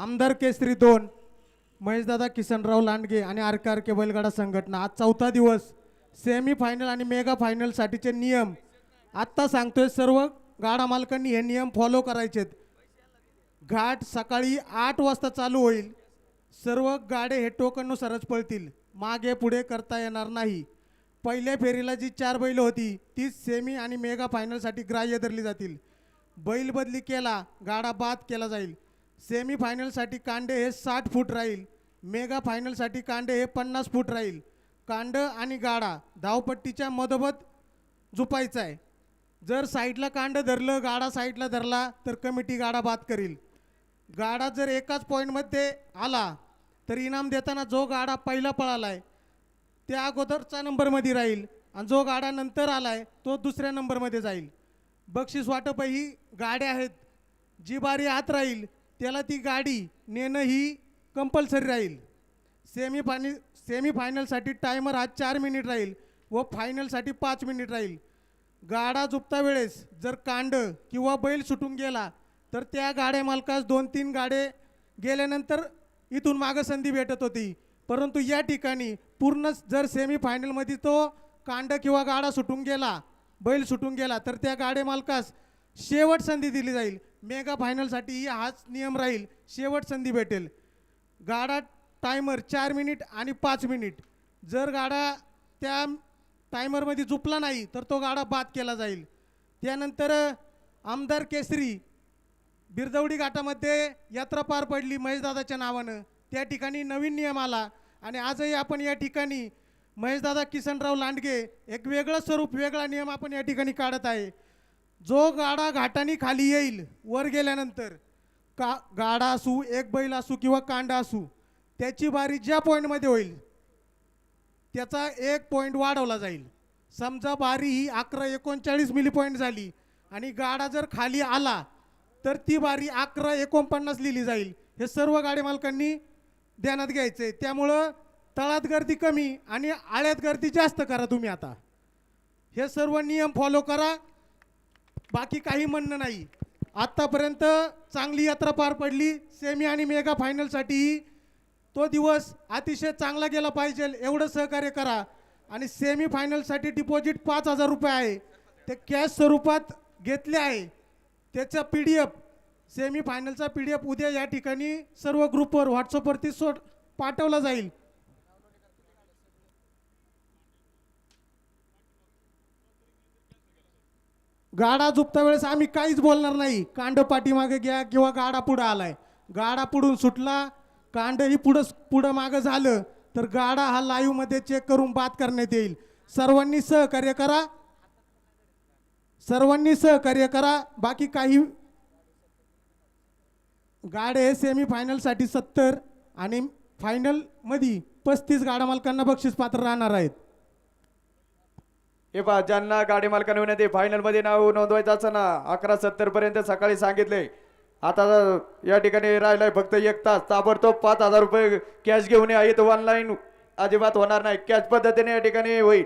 आमदार केसरी दोन महेशदादा किसनराव लांडगे आणि आर के आर के बैलगाडा संघटना. आज चौथा दिवस सेमी फायनल आणि मेगा फायनलसाठीचे नियम. आत्ता सांगतोय सर्व गाडा मालकांनी हे नियम फॉलो करायचेत. घाट सकाळी आठ वाजता चालू होईल. सर्व गाडे हे टोकननुसारच पळतील. मागे पुढे करता येणार नाही. पहिल्या फेरीला जी चार बैल होती तीच सेमी आणि मेगा फायनलसाठी ग्राह्य धरली जातील. बैल बदली केला गाडा बाद केला जाईल. सेमी फायनलसाठी कांडे हे साठ फूट राहील. मेगा फायनलसाठी कांडे हे पन्नास फूट राहील. कांड आणि गाडा धावपट्टीच्या मधोमध झुपायचा आहे. जर साईडला कांड धरलं गाडा साईडला धरला तर कमिटी गाडा बाद करील. गाडा जर एकाच पॉईंटमध्ये आला तर इनाम देताना जो गाडा पहिला पळालाय त्या अगोदरचा नंबरमध्ये राहील. आणि जो गाडा नंतर आला आहे तो दुसऱ्या नंबरमध्ये जाईल. बक्षीस वाटप ही गाड्या आहेत. जी बारी आत राहील त्याला ती गाडी नेणं ही कंपल्सरी राहील. सेमी फायनल सेमी फायनलसाठी टायमर हा चार मिनिट राहील व फायनलसाठी पाच मिनिट राहील. गाडा झुपता वेळेस जर कांड किंवा बैल सुटून गेला तर त्या गाड्या मालकास दोन तीन गाडे गेल्यानंतर इथून मागं संधी भेटत होती. परंतु या ठिकाणी पूर्ण जर सेमी फायनलमध्ये तो कांड किंवा गाडा सुटून गेला बैल सुटून गेला तर त्या गाडे मालकास शेवट संधी दिली जाईल. मेगा फायनलसाठीही हाच नियम राहील. शेवट संधी भेटेल. गाडा टायमर चार मिनिट आणि पाच मिनिट जर गाडा त्या टायमरमध्ये झुपला नाही तर तो गाडा बाद केला जाईल. त्यानंतर आमदार केसरी बिरदवडी घाटामध्ये यात्रा पार पडली महेशदादाच्या नावानं. त्या ठिकाणी नवीन नियम आला आणि आजही आपण या ठिकाणी महेशदादा किसनराव लांडगे एक वेगळं स्वरूप वेगळा नियम आपण या ठिकाणी काढत आहे. जो गाडा घाटाने खाली येईल वर गेल्यानंतर का गाडा असू एक बैल असू किंवा कांडा असू त्याची बारी ज्या पॉईंटमध्ये होईल त्याचा एक पॉईंट वाढवला जाईल. समजा बारी ही अकरा एकोणचाळीस मिली पॉईंट झाली आणि गाडा जर खाली आला तर ती बारी अकरा एकोणपन्नास लिहिली जाईल. हे सर्व गाडी मालकांनी ध्यानात घ्यायचं. आहे त्यामुळं तळात गर्दी कमी आणि आळ्यात गर्दी जास्त करा तुम्ही आता. हे सर्व नियम फॉलो करा. बाकी काही म्हणणं नाही. आत्तापर्यंत चांगली यात्रा पार पडली. सेमी आणि मेगा फायनलसाठीही तो दिवस अतिशय चांगला गेला पाहिजे. एवढं सहकार्य करा. आणि सेमी फायनलसाठी डिपॉझिट पाच हजार रुपये आहे. ते कॅश स्वरूपात घेतले आहे. त्याचा पी डी एफ सेमी फायनलचा पी डी एफ उद्या या ठिकाणी सर्व ग्रुपवर व्हॉट्सअपवरती सो पाठवला जाईल. गाडा झुपता वेळेस आम्ही काहीच बोलणार नाही. कांड पाठीमागे घ्या किंवा गाडा पुढं आलाय. गाडा पुढून सुटला कांड ही पुढं पुढं मागं झालं तर गाडा हा लाईव्हमध्ये चेक करून बाद करण्यात येईल. सर्वांनी सहकार्य करा. सर्वांनी सहकार्य करा. बाकी काही गाडे सेमी फायनलसाठी सत्तर आणि फायनलमध्ये पस्तीस गाडा मालकांना बक्षीस पात्र राहणार आहेत. हे पहा ज्यांना गाडी मालकाने विनंती फायनलमध्ये नाव नोंदवायचं असं ना अकरा सत्तर पर्यंत सकाळी सांगितले. आता या ठिकाणी राहिलाय फक्त एक तास ताबडतोब पाच हजार रुपये कॅश घेऊन या इथं ऑनलाईन अजिबात होणार नाही. कॅश पद्धतीने या ठिकाणी होईल.